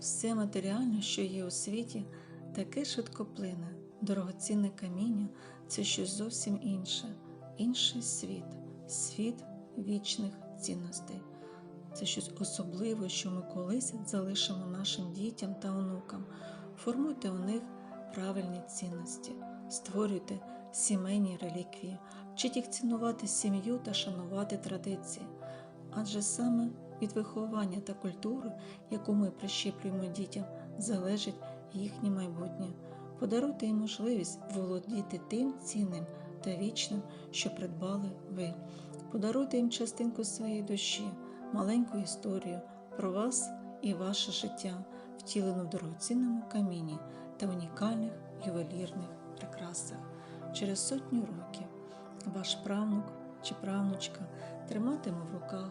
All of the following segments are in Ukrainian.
Все матеріальне, що є у світі, таке швидкоплине, дорогоцінне каміння це щось зовсім інше, інший світ, світ вічних цінностей. Це щось особливе, що ми колись залишимо нашим дітям та онукам. Формуйте у них правильні цінності, створюйте сімейні реліквії, вчіть їх цінувати сім'ю та шанувати традиції. Адже саме від виховання та культури, яку ми прищеплюємо дітям, залежить їхнє майбутнє. Подаруйте їм можливість володіти тим цінним та вічним, що придбали ви. Подаруйте їм частинку своєї душі, маленьку історію про вас і ваше життя, втілену в дорогоцінному каміні та унікальних ювелірних прикрасах. Через сотню років ваш правнук чи правнучка триматиме в руках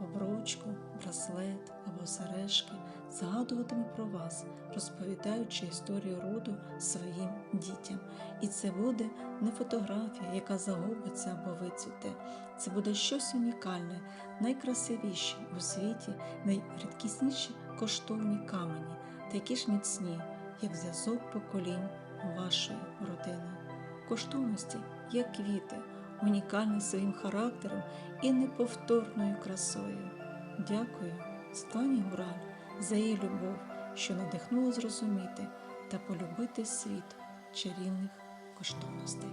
обручку, браслет або сережки, згадуватиме про вас, розповідаючи історію роду своїм дітям. І це буде не фотографія, яка загубиться або вицвіте. Це буде щось унікальне, найкрасивіші у світі, найрідкісніші коштовні камені, такі ж міцні, як зв'язок поколінь вашої родини. Коштовності, як квіти, унікальні своїм характером і неповторною красою. Дякую, Стані Гураль, за її любов, що надихнула зрозуміти та полюбити світ чарівних коштовностей.